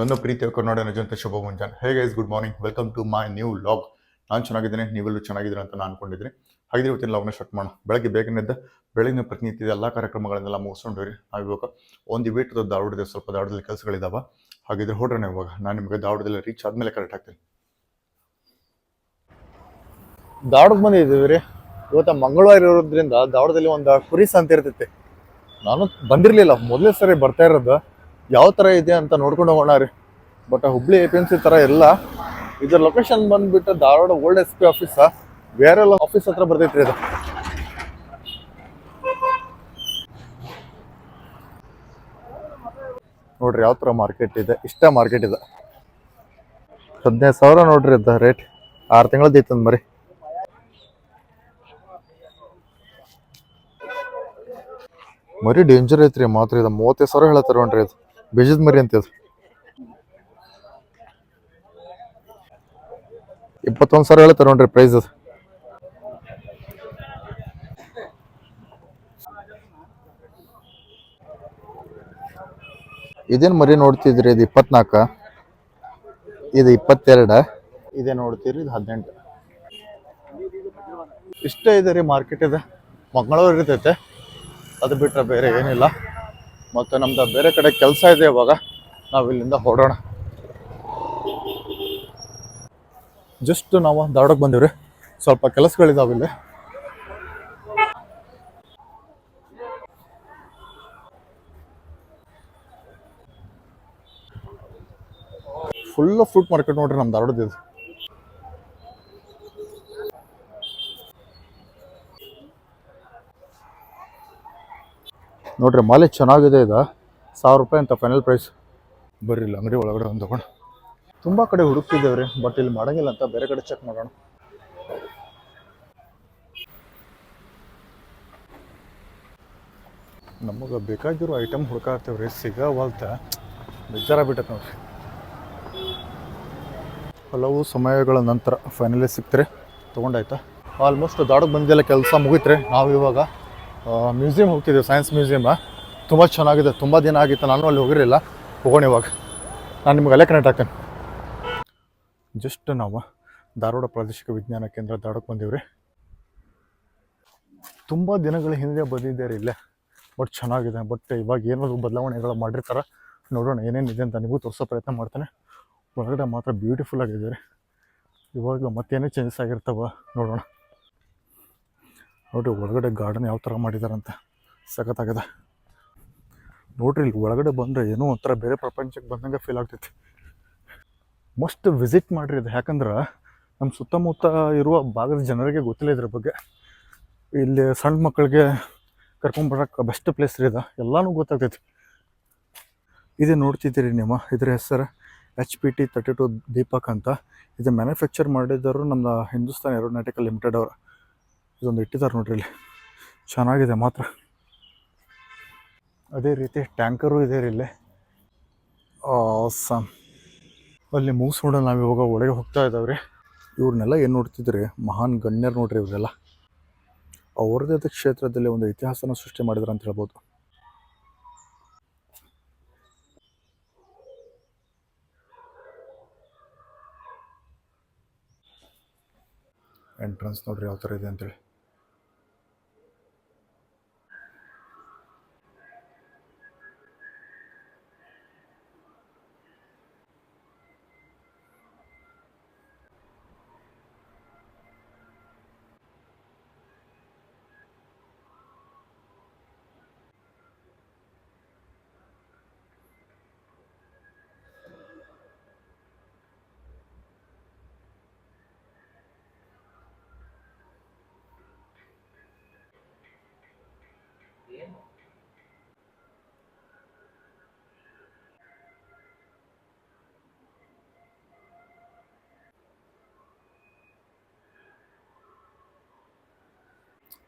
ನನ್ನ ಪ್ರೀತಿಯ ಕನ್ನಡ ಜನತೆ ಶುಭ ಮುಂಜಾನೆ. Hey guys good morning welcome to my new log ನಾನು ಚೆನ್ನಾಗಿದ್ದೇನೆ, ನೀವೆಲ್ಲರೂ ಚೆನ್ನಾಗಿದ್ದೀರಾ ಅಂತ ನಾನು ಅನ್ಕೊಂಡಿದ್ದೀನಿ. ಹಾಗಿದ್ರೆ ಇವತ್ತಿನ ಲಾಗ್ನ ಸ್ಟಾರ್ಟ್ ಮಾಡೋಣ. ಬೆಳಗ್ಗೆ ಬೇಗನೆದ್ದ ಬೆಳಗಿನ ಪ್ರತಿನಿತ್ಯದ ಎಲ್ಲ ಕಾರ್ಯಕ್ರಮಗಳನ್ನೆಲ್ಲ ಮುಗಿಸ್ಕೊಂಡ್ರಿ ನಾವು ಇವಾಗ ಒಂದು ವೀಟದ ಧಾರವಾಡದ ಸ್ವಲ್ಪ ದಾವಡದಲ್ಲಿ ಕೆಲಸಗಳಿದ್ದಾವೆ ಹಾಗಿದ್ರೆ ಹೊಡ್ರೆ ಇವಾಗ. ನಾನು ನಿಮಗೆ ದಾವಡದಲ್ಲಿ ರೀಚ್ ಆದ್ಮೇಲೆ ಕರೆಕ್ಟ್ ಆಗ್ತೀನಿ. ಧಾರವಾಡಕ್ಕೆ ಬಂದಿದ್ದೀವಿ ರೀ. ಇವತ್ತು ಮಂಗಳವಾರ ಇರೋದ್ರಿಂದ ಧಾರವಾಡದಲ್ಲಿ ಒಂದು ಕುರಿಸ್ ಅಂತ ಇರ್ತೈತಿ. ನಾನು ಬಂದಿರಲಿಲ್ಲ. ಮೊದಲೇ ಸರಿ ಬರ್ತಾ ಇರೋದು. ಯಾವ ಥರ ಇದೆ ಅಂತ ನೋಡ್ಕೊಂಡು ಹೋಗೋಣ ರೀ. But Hubli A P M C ಥರ ಇಲ್ಲ. ಇದ್ರ ಲೊಕೇಶನ್ ಬಂದ್ಬಿಟ್ಟು Dharwad old S P office ಬೇರೆ ಆಫೀಸ್ ಹತ್ರ ಬರ್ತೈತ್ರಿ ಇದು. ನೋಡ್ರಿ ಯಾವ ಥರ ಮಾರ್ಕೆಟ್ ಇದೆ. ಇಷ್ಟ ಮಾರ್ಕೆಟ್ ಇದೆ. ಹದಿನೈದು ಸಾವಿರ ನೋಡ್ರಿ ಇದ್ದ ರೇಟ್ ಆರು ತಿಂಗಳದ್ದು ಐತಂದ್ ಮರಿ. ಮರಿ ಡೇಂಜರ್ ಐತ್ರಿ ಮಾತ್ರ ಇದು. ಮೂವತ್ತೈದು ಸಾವಿರ ಹೇಳತ್ತಾರ ನೋಡ್ರಿ ಇದು. ಬೀಜದ ಮರಿ ಅಂತ ಇದು ಇಪ್ಪತ್ತೊಂದು ಸಾವಿರ ಹೇಳ್ತಾರ ನೋಡ್ರಿ ಪ್ರೈಸ್ ಅದು ಇದೇನು ಮರಿ ನೋಡ್ತಿದ್ರಿ ಇದು ಇಪ್ಪತ್ನಾಲ್ಕ ಇದು ಇಪ್ಪತ್ತೆರಡ. ಇದೇ ನೋಡ್ತೀರಿ ಇದು ಹದಿನೆಂಟು. ಇಷ್ಟ ಇದೆ ರೀ ಮಾರ್ಕೆಟ್ ಇದೆ. ಮಂಗಳೂರು ಇರ್ತೈತೆ. ಅದು ಬಿಟ್ಟರೆ ಬೇರೆ ಏನಿಲ್ಲ. ಮತ್ತು ನಮ್ದು ಬೇರೆ ಕಡೆ ಕೆಲಸ ಇದೆ ಇವಾಗ. ನಾವು ಇಲ್ಲಿಂದ ಹೊರಡೋಣ. ಜಸ್ಟ್ ನಾವು ಧಾರವಾಡಕ್ಕೆ ಬಂದಿವ್ರಿ. ಸ್ವಲ್ಪ ಕೆಲಸಗಳಿದಾವೆ ಇಲ್ಲಿ. ಫುಲ್ ಫ್ರೂಟ್ ಮಾರ್ಕೆಟ್ ನೋಡ್ರಿ ನಮ್ಮ ಧಾರವಾಡದ ನೋಡ್ರಿ, ಮಾಲೆ ಚೆನ್ನಾಗಿದೆ ಇದು ಸಾವಿರ ರೂಪಾಯಿ ಅಂತ ಫೈನಲ್ ಪ್ರೈಸ್ ಬರ್ರಿಲ್ಲ ಅಂಗಡಿ ಒಳಗಡೆ ಒಂದು ತಗೊಂಡು. ತುಂಬ ಕಡೆ ಹುಡುಕ್ತಿದ್ದೇವೆ ರೀ ಬಟ್ ಇಲ್ಲಿ ಮಾಡೋಂಗಿಲ್ಲ ಅಂತ ಬೇರೆ ಕಡೆ ಚೆಕ್ ಮಾಡೋಣ. ನಮಗೆ ಬೇಕಾಗಿರೋ ಐಟಮ್ ಹುಡುಕಾಡ್ತೇವೆ ರೀ ಸಿಗವಲ್ತ. ಬೇಜಾರ ಬಿಟ್ಟೈತೆ ನೋಡ್ರಿ. ಹಲವು ಸಮಯಗಳ ನಂತರ ಫೈನಲಿ ಸಿಕ್ತರೆ ತೊಗೊಂಡಾಯ್ತಾ? ಆಲ್ಮೋಸ್ಟ್ ದಾಡಕ್ಕೆ ಬಂದೆಲ್ಲ ಕೆಲಸ ಮುಗೀತ್ರಿ. ನಾವು ಇವಾಗ ಮ್ಯೂಸಿಯಂ ಹೋಗ್ತಿದ್ದೆವು, ಸೈನ್ಸ್ ಮ್ಯೂಸಿಯಮ್ ತುಂಬ ಚೆನ್ನಾಗಿದೆ, ತುಂಬ ದಿನ ಆಗಿತ್ತು, ನಾನು ಅಲ್ಲಿ ಹೋಗಿರಲಿಲ್ಲ. ಹೋಗೋಣ ಇವಾಗ. ನಾನು ನಿಮ್ಗೆ ಅಲ್ಲೇ ಕನೆಕ್ಟ್ ಆಗ್ತೇನೆ. ಜಸ್ಟ್ ನಾವು ಧಾರವಾಡ ಪ್ರಾದೇಶಿಕ ವಿಜ್ಞಾನ ಕೇಂದ್ರ ಧಾರವಾಡಕ್ಕೆ ಬಂದೀವಿ ತುಂಬ ದಿನಗಳ ಹಿಂದೆ ಬಂದಿದ್ದೆ ರೀ ಇಲ್ಲೇ. ಬಟ್ ಚೆನ್ನಾಗಿದೆ ಬಟ್ ಇವಾಗ ಏನಾದರೂ ಬದಲಾವಣೆಗಳು ಮಾಡಿರ್ತಾರೆ, ನೋಡೋಣ ಏನೇನಿದೆ ಅಂತ ನಿಮಗೂ ತೋರಿಸೋ ಪ್ರಯತ್ನ ಮಾಡ್ತಾನೆ. ಒಳಗಡೆ ಮಾತ್ರ ಬ್ಯೂಟಿಫುಲ್ ಆಗಿದೆ ರೀ. ಇವಾಗ ಮತ್ತೇನೇ ಚೇಂಜಸ್ ಆಗಿರ್ತಾವ, ನೋಡೋಣ. ನೋಡ್ರಿ ಒಳಗಡೆ ಗಾರ್ಡನ್ ಯಾವ ಥರ ಮಾಡಿದಾರಂತ. ಸಖತ್ತಾಗದ. ನೋಡ್ರಿ ಇಲ್ಲಿ ಒಳಗಡೆ ಬಂದರೆ ಏನೋ ಒಂಥರ ಬೇರೆ ಪ್ರಪಂಚಕ್ಕೆ ಬಂದಂಗೆ ಫೀಲ್ ಆಗ್ತೈತಿ. ಮಸ್ಟ್ ವಿಸಿಟ್ ಮಾಡಿರಿ ಇದು. ಯಾಕಂದ್ರೆ ನಮ್ಮ ಸುತ್ತಮುತ್ತ ಇರುವ ಭಾಗದ ಜನರಿಗೆ ಗೊತ್ತಿಲ್ಲ ಇದ್ರ ಬಗ್ಗೆ. ಇಲ್ಲಿ ಸಣ್ಣ ಮಕ್ಕಳಿಗೆ ಕರ್ಕೊಂಬರಕ್ಕೆ ಬೆಸ್ಟ್ ಪ್ಲೇಸ್ ರೀ ಇದು. ಎಲ್ಲನೂ ಗೊತ್ತಾಗ್ತೈತಿ. ಇದೇ ನೋಡ್ತಿದ್ದೀರಿ ನಿಮ್ಮ ಇದ್ರ ಹೆಸರು H P T thirty two Deepak ಅಂತ. ಇದು ಮ್ಯಾನುಫ್ಯಾಕ್ಚರ್ ಮಾಡಿದವರು ನಮ್ಮ ಹಿಂದೂಸ್ತಾನ್ ಏರೋನಾಟಿಕಲ್ ಲಿಮಿಟೆಡ್ ಅವರು. ಇದೊಂದು ಇಟ್ಟಿದ್ದಾರೆ ನೋಡ್ರಿ ಇಲ್ಲಿ. ಚೆನ್ನಾಗಿದೆ ಮಾತ್ರ. ಅದೇ ರೀತಿ ಟ್ಯಾಂಕರು ಇದೆ ರೀ ಇಲ್ಲಿ. ಸಮ್ ಅಲ್ಲಿ ಮುಗಿಸ್ಕೊಂಡು ನಾವು ಇವಾಗ ಒಳಗೆ ಹೋಗ್ತಾ ಇದ್ದಾವ್ರಿ ಇವ್ರನ್ನೆಲ್ಲ ಏನು ನೋಡ್ತಿದ್ರಿ? ಮಹಾನ್ ಗಣ್ಯರು ನೋಡ್ರಿ ಇವರೆಲ್ಲ ಅವ್ರದೇ ಕ್ಷೇತ್ರದಲ್ಲಿ ಒಂದು ಇತಿಹಾಸನ ಸೃಷ್ಟಿ ಮಾಡಿದ್ರು ಅಂತ ಹೇಳ್ಬೋದು. ಎಂಟ್ರೆನ್ಸ್ ನೋಡ್ರಿ ಯಾವ ಥರ ಇದೆ ಅಂತೇಳಿ.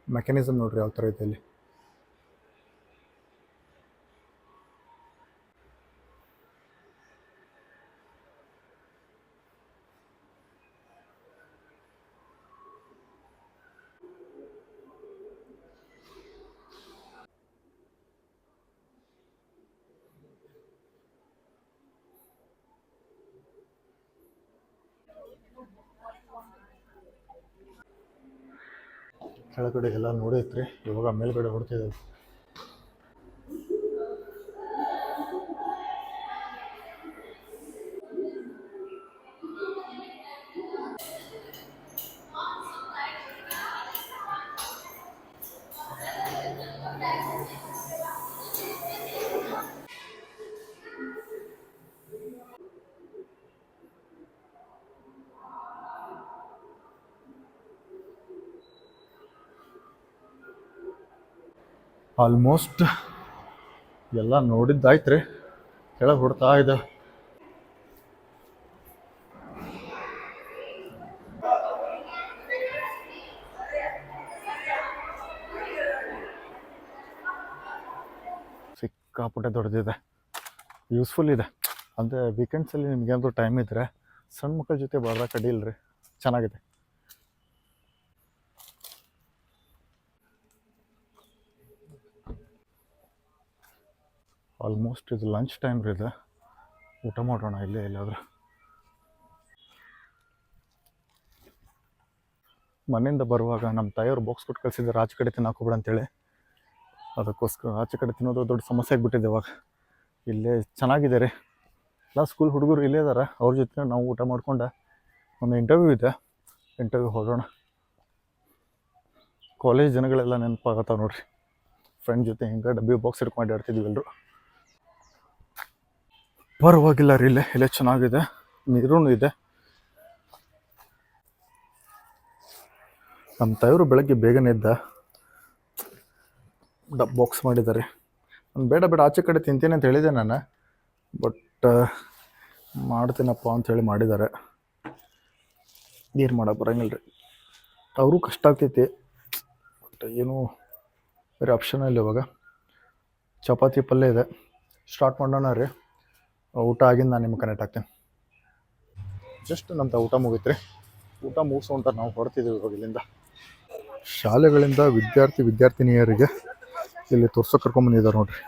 ಮೆಕ್ಯಾನಿಸಮ್ ನೋಡ್ರಿ ಯಾವ ಥರ ಇದೆ ಕೆಳಗಡೆ ಎಲ್ಲ ನೋಡೈತ್ರಿ ಇವಾಗ ಮೇಲ್ಗಡೆ ಹೊಡ್ತಿದ್ದೇವೆ ಆಲ್ಮೋಸ್ಟ್ ಎಲ್ಲ ನೋಡಿದ್ದಾಯ್ತು ರೀ ಕೆಳಗೆ ಹೊಡ್ತಾ ಇದೆ. ಸಿಕ್ಕಾಪಟ್ಟೆ ದೊಡ್ಡದಿದೆ. ಯೂಸ್ಫುಲ್ ಇದೆ. ಅಂದರೆ ವೀಕೆಂಡ್ಸಲ್ಲಿ ಏನಾದರೂ ಟೈಮ್ ಇದ್ದರೆ ಸಣ್ಣ ಮಕ್ಕಳ ಜೊತೆ ಬರ್ದಾಗ ಕಡಿಯಿಲ್ಲ ರೀ ಚೆನ್ನಾಗಿದೆ. ಆಲ್ಮೋಸ್ಟ್ ಇದು ಲಂಚ್ ಟೈಮ್ ರೀ ಇದು. ಊಟ ಮಾಡೋಣ ಇಲ್ಲೇ ಎಲ್ಲಾದರೂ. ಮನೆಯಿಂದ ಬರುವಾಗ ನಮ್ಮ ತಾಯಿಯವ್ರು ಬಾಕ್ಸ್ ಕೊಟ್ಟು ಕಳಿಸಿದ್ದಾರೆ ಆಚೆ ಕಡೆ ತಿನ್ನೋಕೆ ಹೋಗ್ಬೇಡ ಅಂತೇಳಿ. ಅದಕ್ಕೋಸ್ಕರ ಆಚೆ ಕಡೆ ತಿನ್ನೋದು ದೊಡ್ಡ ಸಮಸ್ಯೆ ಆಗಿಬಿಟ್ಟಿದೆ ಇವಾಗ. ಇಲ್ಲೇ ಚೆನ್ನಾಗಿದೆ ರೀ. ಎಲ್ಲ ಸ್ಕೂಲ್ ಹುಡುಗರು ಇಲ್ಲೇ ಇದಾರೆ. ಅವ್ರ ಜೊತೆ ನಾವು ಊಟ ಮಾಡ್ಕೊಂಡು ಒಂದು ಇಂಟರ್ವ್ಯೂ ಇದೆ. ಇಂಟರ್ವ್ಯೂ ಹೋಗೋಣ. ಕಾಲೇಜ್ ಜನಗಳೆಲ್ಲ ನೆನಪಾಗತ್ತಾವೆ ನೋಡ್ರಿ. ಫ್ರೆಂಡ್ ಜೊತೆ ಹಿಂಗೆ ಡಬ್ಬಿ ಬಾಕ್ಸ್ ಇಟ್ಕೊಂಡು ಆಡ್ತಿದ್ವಿ ಎಲ್ಲರೂ ಪರವಾಗಿಲ್ಲ, ರೀ, ಇಲ್ಲೇ ಇಲ್ಲೇ ಚೆನ್ನಾಗಿದೆ. ನೀರೂ ಇದೆ. ನಮ್ಮ ತಾಯಿಯವರು ಬೆಳಗ್ಗೆ ಬೇಗನೆ ಇದ್ದ ಡಬ್ ಬಾಕ್ಸ್ ಮಾಡಿದ್ದಾರೆ. ನಾನು ಬೇಡ ಬೇಡ, ಆಚೆ ಕಡೆ ತಿಂತೀನಿ ಅಂತ ಹೇಳಿದೆ ನಾನು. ಬಟ್ ಮಾಡ್ತೀನಪ್ಪ ಅಂಥೇಳಿ ಮಾಡಿದ್ದಾರೆ. ಏನು ಮಾಡೋಕೆ ಬರೋಂಗಿಲ್ಲ ರೀ ಅವರು ಕಷ್ಟ ಆಗ್ತೈತಿ. ಬಟ್ ಏನು ಬೇರೆ ಆಪ್ಷನ್ ಇಲ್ಲ ಇವಾಗ. ಚಪಾತಿ ಪಲ್ಯ ಇದೆ. ಸ್ಟಾರ್ಟ್ ಮಾಡೋಣ ರೀ. ಊಟ ಆಗಿಂದ ನಾನು ನಿಮ್ಗೆ ಕನೆಕ್ಟ್ ಆಗ್ತೀನಿ. ಜಸ್ಟ್ ನಮ್ದು ಊಟ ಮುಗೀತು ರೀ ಊಟ ಮುಗಿಸ್ಕೊಂತ ನಾವು ಹೊರಡ್ತಿದ್ದೀವಿ ಇವಾಗ ಇಲ್ಲಿಂದ. ಶಾಲೆಗಳಿಂದ ವಿದ್ಯಾರ್ಥಿ ವಿದ್ಯಾರ್ಥಿನಿಯರಿಗೆ ಇಲ್ಲಿ ತೋರ್ಸೋಕೆ ಕರ್ಕೊಂಬಂದಿದ್ದಾರೆ ನೋಡ್ರಿ.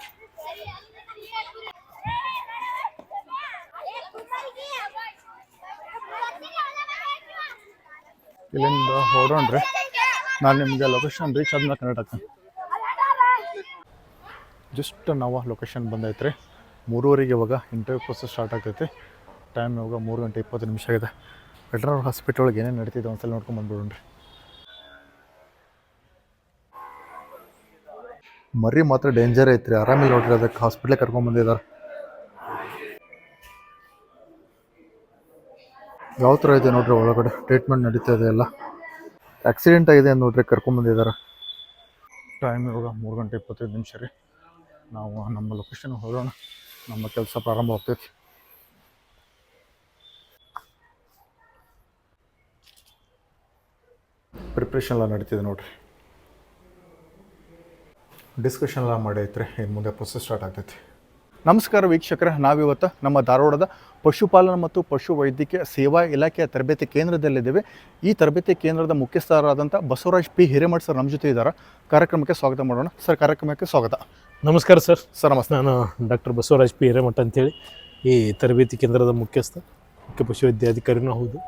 ಇಲ್ಲಿಂದ ಹೊರಡ್ರಿ. ನಾನು ನಿಮಗೆ ಲೊಕೇಶನ್ ರೀಚ್ ಆದ್ಮೇಲೆ ಕನೆಕ್ಟ್ ಆಗ್ತೀನಿ. ಜಸ್ಟ್ ನಾವು ಲೊಕೇಶನ್ ಬಂದೈತ್ರಿ. ಮೂರುವರೆಗೆ ಇವಾಗ ಇಂಟರ್ವ್ಯೂ ಪ್ರೊಸೆಸ್ ಸ್ಟಾರ್ಟ್ ಆಗ್ತೈತೆ. ಟೈಮ್ ಇವಾಗ ಮೂರು ಗಂಟೆ ಇಪ್ಪತ್ತು ನಿಮಿಷ ಆಗಿದೆ. ವೆಟ್ರನರಿ ಹಾಸ್ಪಿಟಲ್ ಒಳಗೆ ಏನೇನು ನಡೀತಿದೆ ಒಂದ್ಸಲ ನೋಡ್ಕೊಂಡು ಬಂದ್ಬಿಡೋಣ್ರಿ. ಮರಿ ಮಾತ್ರ ಡೇಂಜರ್ ಐತ್ರಿ. ಆರಾಮಿಲ್ಲ ನೋಡ್ರಿ, ಅದಕ್ಕೆ ಹಾಸ್ಪಿಟ್ಲಿಗೆ ಕರ್ಕೊಂಡ್ ಬಂದಿದ್ದಾರೆ ಯಾವ ಥರ ಇದೆ ನೋಡ್ರಿ ಒಳಗಡೆ? ಟ್ರೀಟ್ಮೆಂಟ್ ನಡೀತಾ ಇದೆ ಎಲ್ಲ. ಆಕ್ಸಿಡೆಂಟ್ ಆಗಿದೆ ನೋಡ್ರಿ, ಕರ್ಕೊಂಡ್ ಬಂದಿದ್ದಾರೆ ಟೈಮ್ ಇವಾಗ ಮೂರು ಗಂಟೆ ಇಪ್ಪತ್ತೈದು ನಿಮಿಷ ರೀ. ನಾವು ನಮ್ಮ ಲೊಕೇಶನ್ ಹೋಗೋಣ. ನಮ್ಮ ಕೆಲಸ ಪ್ರಾರಂಭ ಆಗ್ತೈತಿ ಪ್ರಿಪ್ರೇಷನ್ ಎಲ್ಲ ನಡೀತಿದೆ ನೋಡ್ರಿ. ಡಿಸ್ಕಷನ್ ಎಲ್ಲ ಮಾಡೈತ್ರಿ ಇನ್ನು ಮುಂದೆ ಪ್ರೊಸೆಸ್ ಸ್ಟಾರ್ಟ್ ಆಗ್ತೈತಿ. ನಮಸ್ಕಾರ ವೀಕ್ಷಕರೇ ನಾವಿವತ್ತು ನಮ್ಮ ಧಾರವಾಡದ ಪಶುಪಾಲನೆ ಮತ್ತು ಪಶು ವೈದ್ಯಕೀಯ ಸೇವಾ ಇಲಾಖೆಯ ತರಬೇತಿ ಕೇಂದ್ರದಲ್ಲಿದ್ದೇವೆ. ಈ ತರಬೇತಿ ಕೇಂದ್ರದ ಮುಖ್ಯಸ್ಥರಾದಂಥ ಬಸವರಾಜ್ ಪಿ ಹಿರೇಮಠ್ ಸರ್ ನಮ್ಮ ಜೊತೆ ಇದ್ದಾರೆ. ಕಾರ್ಯಕ್ರಮಕ್ಕೆ ಸ್ವಾಗತ ಮಾಡೋಣ. ಸರ್ ಕಾರ್ಯಕ್ರಮಕ್ಕೆ ಸ್ವಾಗತ. ನಮಸ್ಕಾರ ಸರ್. ಸರ್ ನಮಸ್ತೆ. ನಾನು ಡಾಕ್ಟರ್ ಬಸವರಾಜ್ ಪಿ ಹಿರೇಮಠ ಅಂತೇಳಿ ಈ ತರಬೇತಿ ಕೇಂದ್ರದ ಮುಖ್ಯಸ್ಥ ಮುಖ್ಯ ಪಶುವೈದ್ಯಾಧಿಕಾರಿನೂ ಹೌದು.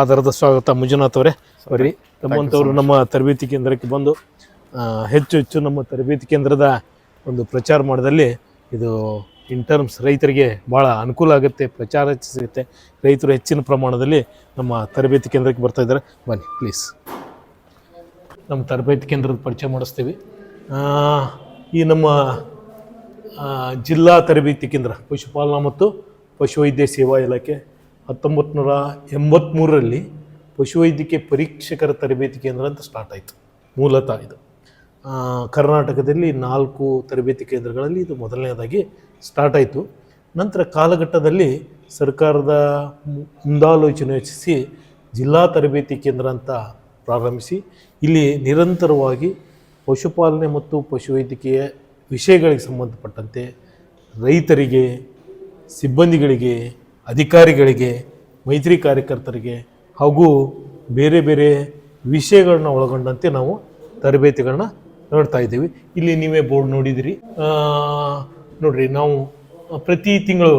ಆಧಾರದ ಸ್ವಾಗತ ಮಂಜುನಾಥ್ ಅವರೇ. ಬರ್ರಿ ತಮ್ಮಂಥವ್ರು ನಮ್ಮ ತರಬೇತಿ ಕೇಂದ್ರಕ್ಕೆ ಬಂದು ಹೆಚ್ಚು ಹೆಚ್ಚು ನಮ್ಮ ತರಬೇತಿ ಕೇಂದ್ರದ ಒಂದು ಪ್ರಚಾರ ಮಾಡಿದಲ್ಲಿ ಇದು ಇನ್ ಟರ್ಮ್ಸ್ ರೈತರಿಗೆ ಭಾಳ ಅನುಕೂಲ ಆಗುತ್ತೆ ಪ್ರಚಾರ ಸಿಗುತ್ತೆ ರೈತರು ಹೆಚ್ಚಿನ ಪ್ರಮಾಣದಲ್ಲಿ ನಮ್ಮ ತರಬೇತಿ ಕೇಂದ್ರಕ್ಕೆ ಬರ್ತಾ ಇದ್ದಾರೆ. ಬನ್ನಿ ಪ್ಲೀಸ್ ನಮ್ಮ ತರಬೇತಿ ಕೇಂದ್ರದ ಪರಿಚಯ ಮಾಡಿಸ್ತೀವಿ. ಈ ನಮ್ಮ ಜಿಲ್ಲಾ ತರಬೇತಿ ಕೇಂದ್ರ ಪಶುಪಾಲನಾ ಮತ್ತು ಪಶುವೈದ್ಯ ಸೇವಾ ಇಲಾಖೆ ಹತ್ತೊಂಬತ್ತು ನೂರ ಎಂಬತ್ತ್ಮೂರರಲ್ಲಿ ಪಶುವೈದ್ಯಕೀಯ ಪರೀಕ್ಷಕರ ತರಬೇತಿ ಕೇಂದ್ರ ಅಂತ ಸ್ಟಾರ್ಟ್ ಆಯಿತು. ಮೂಲತಃ ಇದು. ಕರ್ನಾಟಕದಲ್ಲಿ ನಾಲ್ಕು ತರಬೇತಿ ಕೇಂದ್ರಗಳಲ್ಲಿ ಇದು ಮೊದಲನೇದಾಗಿ ಸ್ಟಾರ್ಟ್ ಆಯಿತು. ನಂತರ ಕಾಲಘಟ್ಟದಲ್ಲಿ ಸರ್ಕಾರದ ಮುಂದಾಲೋಚನೆ ಯೋಚಿಸಿ ಜಿಲ್ಲಾ ತರಬೇತಿ ಕೇಂದ್ರ ಅಂತ ಪ್ರಾರಂಭಿಸಿ, ಇಲ್ಲಿ ನಿರಂತರವಾಗಿ ಪಶುಪಾಲನೆ ಮತ್ತು ಪಶುವೈದ್ಯಕೀಯ ವಿಷಯಗಳಿಗೆ ಸಂಬಂಧಪಟ್ಟಂತೆ ರೈತರಿಗೆ, ಸಿಬ್ಬಂದಿಗಳಿಗೆ, ಅಧಿಕಾರಿಗಳಿಗೆ, ಮೈತ್ರಿ ಕಾರ್ಯಕರ್ತರಿಗೆ ಹಾಗೂ ಬೇರೆ ಬೇರೆ ವಿಷಯಗಳನ್ನ ಒಳಗೊಂಡಂತೆ ನಾವು ತರಬೇತಿಗಳನ್ನ ನೋಡ್ತಾ ಇದ್ದೀವಿ. ಇಲ್ಲಿ ನೀವೇ ಬೋರ್ಡ್ ನೋಡಿದಿರಿ. ನೋಡ್ರಿ ನಾವು ಪ್ರತಿ ತಿಂಗಳು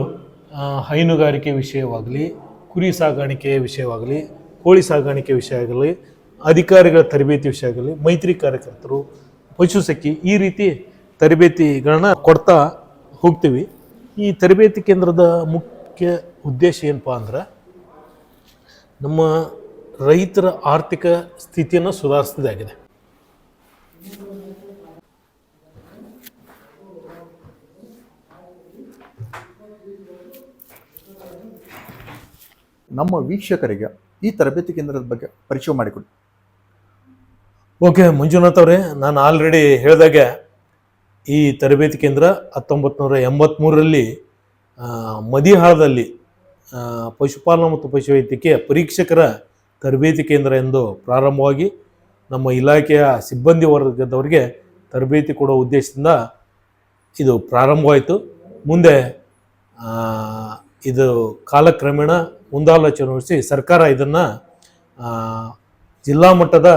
ಹೈನುಗಾರಿಕೆ ವಿಷಯವಾಗಲಿ, ಕುರಿ ಸಾಗಾಣಿಕೆ ವಿಷಯವಾಗಲಿ, ಕೋಳಿ ಸಾಗಾಣಿಕೆ ವಿಷಯ ಆಗಲಿ ಅಧಿಕಾರಿಗಳ ತರಬೇತಿ ವಿಷಯ ಆಗಲಿ, ಮೈತ್ರಿ ಕಾರ್ಯಕರ್ತರು ಪಶುಸಖಿ ಈ ರೀತಿ ತರಬೇತಿಗಳನ್ನ ಕೊಡ್ತಾ ಹೋಗ್ತೀವಿ. ಈ ತರಬೇತಿ ಕೇಂದ್ರದ ಮುಖ್ಯ ಉದ್ದೇಶ ಏನಪ್ಪಾ ಅಂದ್ರೆ ನಮ್ಮ ರೈತರ ಆರ್ಥಿಕ ಸ್ಥಿತಿಯನ್ನು ಸುಧಾರಿಸಿದಾಗಿದೆ ನಮ್ಮ ವೀಕ್ಷಕರಿಗೆ ಈ ತರಬೇತಿ ಕೇಂದ್ರದ ಬಗ್ಗೆ ಪರಿಚಯ ಮಾಡಿಕೊಡಿ. ಓಕೆ, ಮಂಜುನಾಥ್ ಅವರೇ, ನಾನು ಆಲ್ರೆಡಿ ಹೇಳಿದಾಗೆ ಈ ತರಬೇತಿ ಕೇಂದ್ರ ಹತ್ತೊಂಬತ್ತು ನೂರ ಎಂಬತ್ತ್ಮೂರರಲ್ಲಿ ಮದಿಹಾಳದಲ್ಲಿ ಪಶುಪಾಲನಾ ಮತ್ತು ಪಶುವೈದ್ಯಕೀಯ ಪರೀಕ್ಷಕರ ತರಬೇತಿ ಕೇಂದ್ರ ಎಂದು ಪ್ರಾರಂಭವಾಗಿ ನಮ್ಮ ಇಲಾಖೆಯ ಸಿಬ್ಬಂದಿ ವರ್ಗದವರಿಗೆ ತರಬೇತಿ ಕೊಡೋ ಉದ್ದೇಶದಿಂದ ಇದು ಪ್ರಾರಂಭವಾಯಿತು. ಮುಂದೆ ಇದು ಕಾಲಕ್ರಮೇಣ ಮುಂದಾಲೋಚನೆ ನಡೆಸಿ ಸರ್ಕಾರ ಇದನ್ನು ಜಿಲ್ಲಾ ಮಟ್ಟದ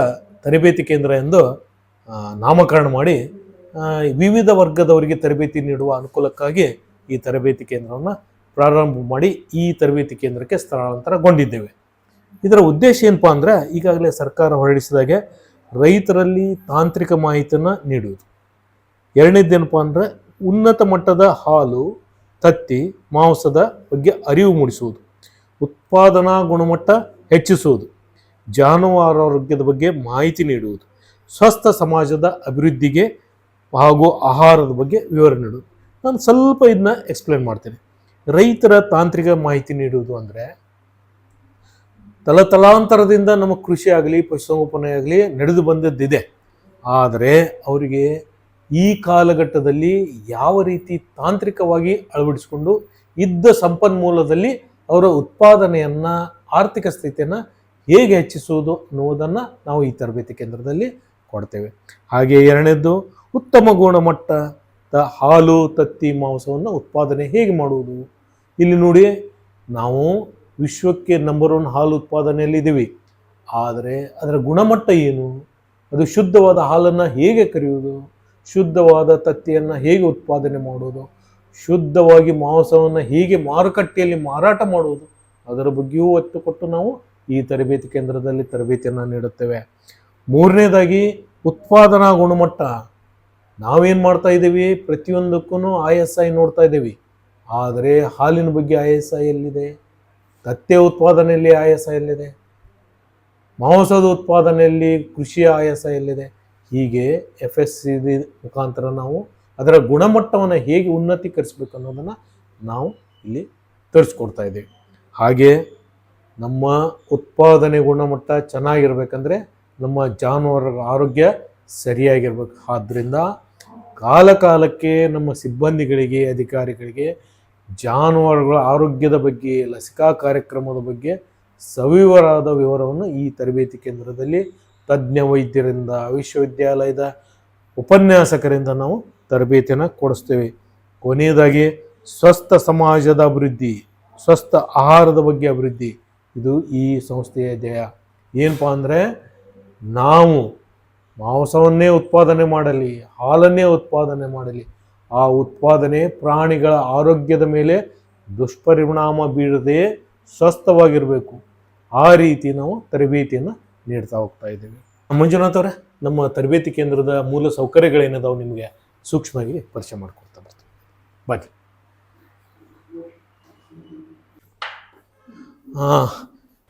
ತರಬೇತಿ ಕೇಂದ್ರ ಎಂದು ನಾಮಕರಣ ಮಾಡಿ ವಿವಿಧ ವರ್ಗದವರಿಗೆ ತರಬೇತಿ ನೀಡುವ ಅನುಕೂಲಕ್ಕಾಗಿ ಈ ತರಬೇತಿ ಕೇಂದ್ರವನ್ನು ಪ್ರಾರಂಭ ಮಾಡಿ ಈ ತರಬೇತಿ ಕೇಂದ್ರಕ್ಕೆ ಸ್ಥಳಾಂತರಗೊಂಡಿದ್ದೇವೆ. ಇದರ ಉದ್ದೇಶ ಏನಪ್ಪ ಅಂದರೆ, ಈಗಾಗಲೇ ಸರ್ಕಾರ ಹೊರಡಿಸಿದಾಗೆ ರೈತರಲ್ಲಿ ತಾಂತ್ರಿಕ ಮಾಹಿತಿಯನ್ನು ನೀಡುವುದು. ಎರಡನೇದೇನಪ್ಪ ಅಂದರೆ, ಉನ್ನತ ಮಟ್ಟದ ಹಾಲು, ತತ್ತಿ, ಮಾಂಸದ ಬಗ್ಗೆ ಅರಿವು ಮೂಡಿಸುವುದು. ಉತ್ಪಾದನಾ ಗುಣಮಟ್ಟ ಹೆಚ್ಚಿಸುವುದು. ಜಾನುವಾರು ಆರೋಗ್ಯದ ಬಗ್ಗೆ ಮಾಹಿತಿ ನೀಡುವುದು, ಸ್ವಸ್ಥ ಸಮಾಜದ ಅಭಿವೃದ್ಧಿಗೆ ಹಾಗೂ ಆಹಾರದ ಬಗ್ಗೆ ವಿವರ ನೀಡುವುದು. ನಾನು ಸ್ವಲ್ಪ ಇದನ್ನ ಎಕ್ಸ್ಪ್ಲೇನ್ ಮಾಡ್ತೇನೆ. ರೈತರ ತಾಂತ್ರಿಕ ಮಾಹಿತಿ ನೀಡುವುದು ಅಂದರೆ, ತಲತಲಾಂತರದಿಂದ ನಮ್ಮ ಕೃಷಿ ಆಗಲಿ, ಪಶುಸಂಗೋಪನೆ ಆಗಲಿ ನಡೆದು ಬಂದದ್ದಿದೆ. ಆದರೆ ಅವರಿಗೆ ಈ ಕಾಲಘಟ್ಟದಲ್ಲಿ ಯಾವ ರೀತಿ ತಾಂತ್ರಿಕವಾಗಿ ಅಳವಡಿಸಿಕೊಂಡು, ಇದ್ದ ಸಂಪನ್ಮೂಲದಲ್ಲಿ ಅವರ ಉತ್ಪಾದನೆಯನ್ನು, ಆರ್ಥಿಕ ಸ್ಥಿತಿಯನ್ನು ಹೇಗೆ ಹೆಚ್ಚಿಸುವುದು ಅನ್ನುವುದನ್ನು ನಾವು ಈ ತರಬೇತಿ ಕೇಂದ್ರದಲ್ಲಿ ಕೊಡ್ತೇವೆ. ಹಾಗೆ ಎರಡನೇದ್ದು, ಉತ್ತಮ ಗುಣಮಟ್ಟದ ಹಾಲು, ತತ್ತಿ, ಮಾಂಸವನ್ನು ಉತ್ಪಾದನೆ ಹೇಗೆ ಮಾಡುವುದು? ಇಲ್ಲಿ ನೋಡಿ, ನಾವು ವಿಶ್ವಕ್ಕೆ ನಂಬರ್ ಒನ್ ಹಾಲು ಉತ್ಪಾದನೆಯಲ್ಲಿ ಇದ್ದೀವಿ ಆದರೆ ಅದರ ಗುಣಮಟ್ಟ ಏನು? ಅದು ಶುದ್ಧವಾದ ಹಾಲನ್ನು ಹೇಗೆ ಕರೆಯುವುದು? ಶುದ್ಧವಾದ ತತ್ತಿಯನ್ನು ಹೇಗೆ ಉತ್ಪಾದನೆ ಮಾಡುವುದು? ಶುದ್ಧವಾಗಿ ಮಾಂಸವನ್ನು ಹೇಗೆ ಮಾರುಕಟ್ಟೆಯಲ್ಲಿ ಮಾರಾಟ ಮಾಡುವುದು? ಅದರ ಬಗ್ಗೆಯೂ ಒತ್ತು ಕೊಟ್ಟು ನಾವು ಈ ತರಬೇತಿ ಕೇಂದ್ರದಲ್ಲಿ ತರಬೇತಿಯನ್ನು ನೀಡುತ್ತೇವೆ. ಮೂರನೇದಾಗಿ ಉತ್ಪಾದನಾ ಗುಣಮಟ್ಟ. ನಾವೇನು ಮಾಡ್ತಾ ಇದ್ದೀವಿ? ಪ್ರತಿಯೊಂದಕ್ಕೂ ಐ ಎಸ್ ಐ ನೋಡ್ತಾ ಇದ್ದೀವಿ. ಆದರೆ ಹಾಲಿನ ಬಗ್ಗೆ ಐ ಎಸ್ ಐ ಎಲ್ಲಿದೆ? ತತ್ತೆ ಉತ್ಪಾದನೆಯಲ್ಲಿ ಐ ಎಸ್ ಐ ಎಲ್ಲಿದೆ? ಮಾಂಸದ ಉತ್ಪಾದನೆಯಲ್ಲಿ ಕೃಷಿಯ ಐ ಎಸ್ ಐ ಎಲ್ಲಿದೆ? ಹೀಗೆ ಎಫ್ ಎಸ್ ಸಿ ಮುಖಾಂತರ ನಾವು ಅದರ ಗುಣಮಟ್ಟವನ್ನು ಹೇಗೆ ಉನ್ನತೀಕರಿಸಬೇಕು ಅನ್ನೋದನ್ನು ನಾವು ಇಲ್ಲಿ ತೋರಿಸ್ಕೊಡ್ತಾ ಇದ್ದೀವಿ. ಹಾಗೆ ನಮ್ಮ ಉತ್ಪಾದನೆ ಗುಣಮಟ್ಟ ಚೆನ್ನಾಗಿರ್ಬೇಕಂದ್ರೆ ನಮ್ಮ ಜಾನುವಾರುಗಳ ಆರೋಗ್ಯ ಸರಿಯಾಗಿರ್ಬೇಕು. ಆದ್ದರಿಂದ ಕಾಲ ಕಾಲಕ್ಕೆ ನಮ್ಮ ಸಿಬ್ಬಂದಿಗಳಿಗೆ, ಅಧಿಕಾರಿಗಳಿಗೆ ಜಾನುವಾರುಗಳ ಆರೋಗ್ಯದ ಬಗ್ಗೆ, ಲಸಿಕಾ ಕಾರ್ಯಕ್ರಮದ ಬಗ್ಗೆ ಸವಿವರಾದ ವಿವರವನ್ನು ಈ ತರಬೇತಿ ಕೇಂದ್ರದಲ್ಲಿ ತಜ್ಞ ವೈದ್ಯರಿಂದ, ವಿಶ್ವವಿದ್ಯಾಲಯದ ಉಪನ್ಯಾಸಕರಿಂದ ನಾವು ತರಬೇತಿಯನ್ನು ಕೊಡಿಸ್ತೇವೆ. ಕೊನೆಯದಾಗಿ, ಸ್ವಸ್ಥ ಸಮಾಜದ ಅಭಿವೃದ್ಧಿ, ಸ್ವಸ್ಥ ಆಹಾರದ ಬಗ್ಗೆ ಅಭಿವೃದ್ಧಿ. ಇದು ಈ ಸಂಸ್ಥೆಯ ಧ್ಯೇಯ. ಏನಪ್ಪ ಅಂದರೆ ನಾವು ಮಾಂಸವನ್ನೇ ಉತ್ಪಾದನೆ ಮಾಡಲಿ, ಹಾಲನ್ನೇ ಉತ್ಪಾದನೆ ಮಾಡಲಿ, ಆ ಉತ್ಪಾದನೆ ಪ್ರಾಣಿಗಳ ಆರೋಗ್ಯದ ಮೇಲೆ ದುಷ್ಪರಿಣಾಮ ಬೀಳದೆ ಸ್ವಸ್ಥವಾಗಿರಬೇಕು. ಆ ರೀತಿ ನಾವು ತರಬೇತಿಯನ್ನು ನೀಡ್ತಾ ಹೋಗ್ತಾ ಇದ್ದೇವೆ. ಮಂಜುನಾಥ್ ಅವರೇ, ನಮ್ಮ ತರಬೇತಿ ಕೇಂದ್ರದ ಮೂಲ ಸೌಕರ್ಯಗಳೇನಿದಾವೆ ನಿಮಗೆ? ಸೂಕ್ಷ್ಮವಾಗಿ ಪರಿಚಯ ಮಾಡಿಕೊಡ್ತಾ ಬರ್ತೀವಿ ಬಾಕಿ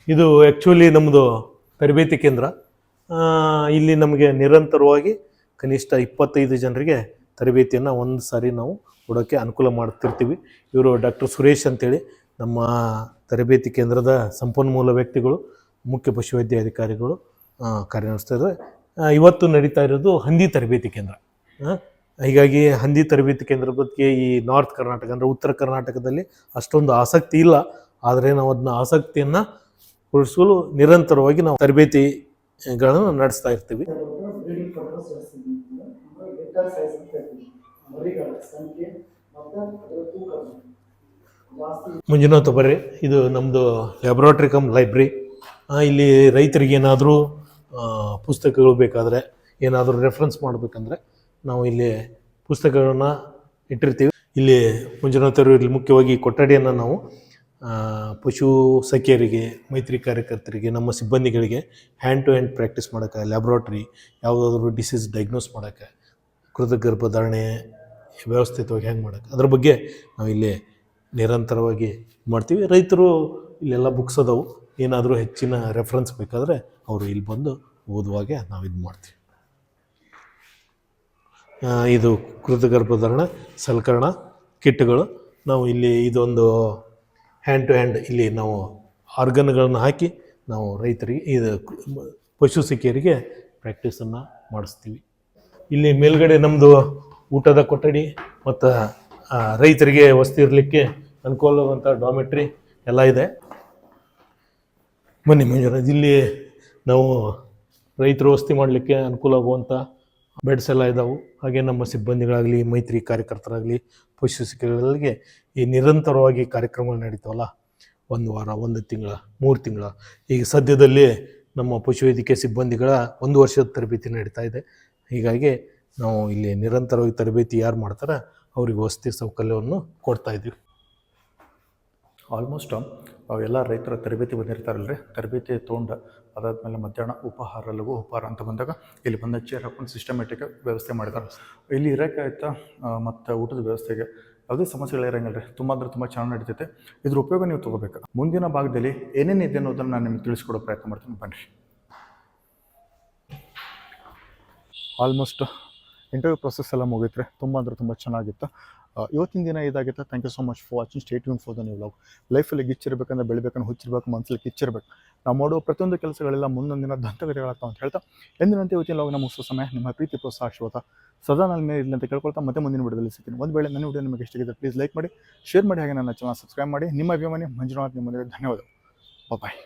ಇದು ಆ್ಯಕ್ಚುಲಿ ನಮ್ಮದು ತರಬೇತಿ ಕೇಂದ್ರ. ಇಲ್ಲಿ ನಮಗೆ ನಿರಂತರವಾಗಿ ಕನಿಷ್ಠ ಇಪ್ಪತ್ತೈದು ಜನರಿಗೆ ತರಬೇತಿಯನ್ನು ಒಂದು ಸಾರಿ ನಾವು ಕೊಡೋಕ್ಕೆ ಅನುಕೂಲ ಮಾಡ್ತಿರ್ತೀವಿ. ಇವರು ಡಾಕ್ಟರ್ ಸುರೇಶ್ ಅಂತೇಳಿ ನಮ್ಮ ತರಬೇತಿ ಕೇಂದ್ರದ ಸಂಪನ್ಮೂಲ ವ್ಯಕ್ತಿಗಳು ಮುಖ್ಯ ಪಶುವೈದ್ಯ ಅಧಿಕಾರಿಗಳು ಆ, ಕಾರ್ಯನಿರ್ವಹಿಸ್ತಾ ಇದ್ದಾರೆ. ಇವತ್ತು ನಡೀತಾ ಇರೋದು ಹಂದಿ ತರಬೇತಿ ಕೇಂದ್ರ. ಹೀಗಾಗಿ ಹಂದಿ ತರಬೇತಿ ಕೇಂದ್ರ ಬಗ್ಗೆ ಈ ನಾರ್ತ್ ಕರ್ನಾಟಕ ಅಂದರೆ ಉತ್ತರ ಕರ್ನಾಟಕದಲ್ಲಿ ಅಷ್ಟೊಂದು ಆಸಕ್ತಿ ಇಲ್ಲ. ಆದರೆ ನಾವು ಅದನ್ನ ಆಸಕ್ತಿಯನ್ನು ಉಳಿಸಲು ನಿರಂತರವಾಗಿ ನಾವು ತರಬೇತಿಗಳನ್ನು ನಡೆಸ್ತಾ ಇರ್ತೀವಿ. ಮಂಜುನಾಥ ಬರ್ರಿ, ಇದು ನಮ್ಮದು ಲ್ಯಾಬ್ರೋಟ್ರಿ ಕಮ್ ಲೈಬ್ರರಿ ಇಲ್ಲಿ ರೈತರಿಗೆ ಏನಾದರೂ ಪುಸ್ತಕಗಳು ಬೇಕಾದರೆ, ಏನಾದರೂ ರೆಫರೆನ್ಸ್ ಮಾಡಬೇಕಂದ್ರೆ ನಾವು ಇಲ್ಲಿ ಪುಸ್ತಕಗಳನ್ನ ಇಟ್ಟಿರ್ತೀವಿ. ಇಲ್ಲಿ ಮಂಜುನಾಥರು ಇಲ್ಲಿ ಮುಖ್ಯವಾಗಿ ಕೊಠಡಿಯನ್ನು ನಾವು ಪಶು ಸಖಿಯರಿಗೆ, ಮೈತ್ರಿ ಕಾರ್ಯಕರ್ತರಿಗೆ, ನಮ್ಮ ಸಿಬ್ಬಂದಿಗಳಿಗೆ ಹ್ಯಾಂಡ್ ಟು ಹ್ಯಾಂಡ್ ಪ್ರಾಕ್ಟೀಸ್ ಮಾಡೋಕ್ಕೆ ಲ್ಯಾಬ್ರೋಟ್ರಿ ಯಾವುದಾದ್ರೂ ಡಿಸೀಸ್ ಡಯಾಗ್ನೋಸ್ ಮಾಡೋಕ್ಕೆ ಕೃತ ಗರ್ಭಧಾರಣೆ ವ್ಯವಸ್ಥಿತವಾಗಿ ಹೆಂಗೆ ಮಾಡೋಕ್ಕೆ, ಅದ್ರ ಬಗ್ಗೆ ನಾವು ಇಲ್ಲಿ ನಿರಂತರವಾಗಿ ಮಾಡ್ತೀವಿ. ರೈತರು ಇಲ್ಲೆಲ್ಲ ಬುಕ್ಸ್ ಅದಾವು. ಏನಾದರೂ ಹೆಚ್ಚಿನ ರೆಫರೆನ್ಸ್ ಬೇಕಾದರೆ ಅವರು ಇಲ್ಲಿ ಬಂದು ಓದುವಾಗೆ ನಾವು ಇದು ಮಾಡ್ತೀವಿ. ಇದು ಕೃತ ಗರ್ಭಧಾರಣ ಸಲಕರಣ, ಕಿಟ್ಗಳು. ನಾವು ಇಲ್ಲಿ ಇದೊಂದು ಹ್ಯಾಂಡ್ ಟು ಹ್ಯಾಂಡ್ ಇಲ್ಲಿ ನಾವು ಆರ್ಗನ್ಗಳನ್ನು ಹಾಕಿ ನಾವು ರೈತರಿಗೆ, ಇದು ಪಶು ಸಿಕ್ಕಿಯರಿಗೆ ಪ್ರಾಕ್ಟೀಸನ್ನು ಮಾಡಿಸ್ತೀವಿ. ಇಲ್ಲಿ ಮೇಲ್ಗಡೆ ನಮ್ಮದು ಊಟದ ಕೊಠಡಿ ಮತ್ತು ರೈತರಿಗೆ ವಸ್ತಿ ಇರಲಿಕ್ಕೆ ಅನುಕೂಲವಾಗುವಂಥ ಡಾಮೆಟ್ರಿ ಎಲ್ಲ ಇದೆ. ಬನ್ನಿ ಮಂಜುನಾಥ್ ಇಲ್ಲಿ ನಾವು ರೈತರು ವಸ್ತಿ ಮಾಡಲಿಕ್ಕೆ ಅನುಕೂಲ ಆಗುವಂಥ ಬೆಡ್ಸ್ ಎಲ್ಲ ಇದ್ದಾವೆ ಹಾಗೆ ನಮ್ಮ ಸಿಬ್ಬಂದಿಗಳಾಗಲಿ, ಮೈತ್ರಿ ಕಾರ್ಯಕರ್ತರಾಗಲಿ ಪಶು ಸಿಕ್ಕಗಳಿಗೆ ಈ ನಿರಂತರವಾಗಿ ಕಾರ್ಯಕ್ರಮಗಳು ನಡೀತಾವಲ್ಲ. ಒಂದು ವಾರ, ಒಂದು ತಿಂಗಳ, ಮೂರು ತಿಂಗಳ. ಈಗ ಸದ್ಯದಲ್ಲಿ ನಮ್ಮ ಪಶುವೈದ್ಯಕೀಯ ಸಿಬ್ಬಂದಿಗಳ ಒಂದು ವರ್ಷದ ತರಬೇತಿ ನಡೀತಾ ಇದೆ. ಹೀಗಾಗಿ ನಾವು ಇಲ್ಲಿ ನಿರಂತರವಾಗಿ ತರಬೇತಿ ಯಾರು ಮಾಡ್ತಾರೆ, ಅವ್ರಿಗೆ ವಸತಿ ಸೌಕರ್ಯವನ್ನು ಕೊಡ್ತಾ ಇದ್ದೀವಿ ಆಲ್ಮೋಸ್ಟ್ ಎಲ್ಲ ರೈತರ ತರಬೇತಿ ಬಂದಿರ್ತಾರಲ್ರಿ? ತರಬೇತಿ ತೊಗೊಂಡು ಅದಾದಮೇಲೆ ಮಧ್ಯಾಹ್ನ ಉಪಹಾರ ಲಘು ಉಪಹಾರ ಅಂತ ಬಂದಾಗ ಇಲ್ಲಿ ಬಂದ ಚೇರ್ ಹಾಕೊಂಡು ಸಿಸ್ಟಮೆಟಿಕ್ ವ್ಯವಸ್ಥೆ ಮಾಡಿದ್ದಾರೆ ಇಲ್ಲಿ ಇರೋಕೆ ಆಯ್ತಾ ಮತ್ತು ಊಟದ ವ್ಯವಸ್ಥೆಗೆ ಯಾವುದೇ ಸಮಸ್ಯೆಗಳು ಇರಂಗಿಲ್ಲ ರೀ ತುಂಬ ಅಂದರೆ ತುಂಬ ಚೆನ್ನಾಗಿ ನಡೀತೈತೆ. ಇದ್ರ ಉಪಯೋಗ ನೀವು ತೊಗೋಬೇಕು. ಮುಂದಿನ ಭಾಗದಲ್ಲಿ ಏನೇನು ಇದೆ ಅನ್ನೋದನ್ನು ನಾನು ನಿಮ್ಗೆ ತಿಳಿಸ್ಕೊಡೋ ಪ್ರಯತ್ನ ಮಾಡ್ತೀನಿ. ಬನ್ನಿ ಆಲ್ಮೋಸ್ಟ್ ಇಂಟರ್ವ್ಯೂ ಪ್ರೊಸೆಸ್ ಎಲ್ಲ ಮುಗೀತ್ರಿ. ತುಂಬ ಅಂದರೆ ತುಂಬ ಚೆನ್ನಾಗಿತ್ತು. ಇವತ್ತಿನ ದಿನ ಇದಾಗುತ್ತೆ thank you so much for watching stay ಯೂನ್ for the new vlog ಲೈಫಲ್ಲಿ ಗಿಚ್ಚಿರ್ಬೇಕಂದ್ರೆ ಬೆಳಿಬೇಕಂದ್ರೆ ಹುಚ್ಚಿರ್ಬೇಕು ಮನಸ್ಸಲ್ಲಿ ಕಿಚ್ಚಿರ್ಬೇಕು. ನಾವು ಮಾಡುವ ಪ್ರತಿಯೊಂದು ಕೆಲಸಗಳೆಲ್ಲ ಮುಂದೊಂದು ದಿನ ದಂತಗತಿಗಳಾಗ್ತಾವ ಅಂತ ಹೇಳ್ತಾ. ಎಂದಿನಂತೆ ಇವತ್ತಿನ ಲಾಗ್ ನಮ್ಮ ಸಮಯ, ನಿಮ್ಮ ಪ್ರೀತಿ ಪ್ರೋತ್ಸಾಹ, ಆಶೀರ್ವಾದ ಸದಾ ನನ್ನ ಮೇಲೆ ಇರಲಿ ಅಂತ ಕೇಳ್ಕೊಳ್ತಾ ಮತ್ತೆ ಮುಂದಿನ ವಿಡಿಯೋದಲ್ಲಿ ಸಿಗ್ತೀನಿ. ಒಂದು ವೇಳೆ ನನ್ನ ವಿಡಿಯೋ ನಿಮಗೆ ಇಷ್ಟಿದೆ ಪ್ಲೀಸ್ ಲೈಕ್ ಮಾಡಿ ಶೇರ್ ಮಾಡಿ ಹಾಗೆ ನನ್ನ ಚಾನಲ್ ಸಬ್ಸ್ಕ್ರೈಬ್ ಮಾಡಿ. ನಿಮ್ಮ ಅಭಿಮಾನಿ ಮಂಜುನಾಥ್ ನಿಮ್ಮೊಂದಿಗೆ. ಧನ್ಯವಾದ ಬಾಯ್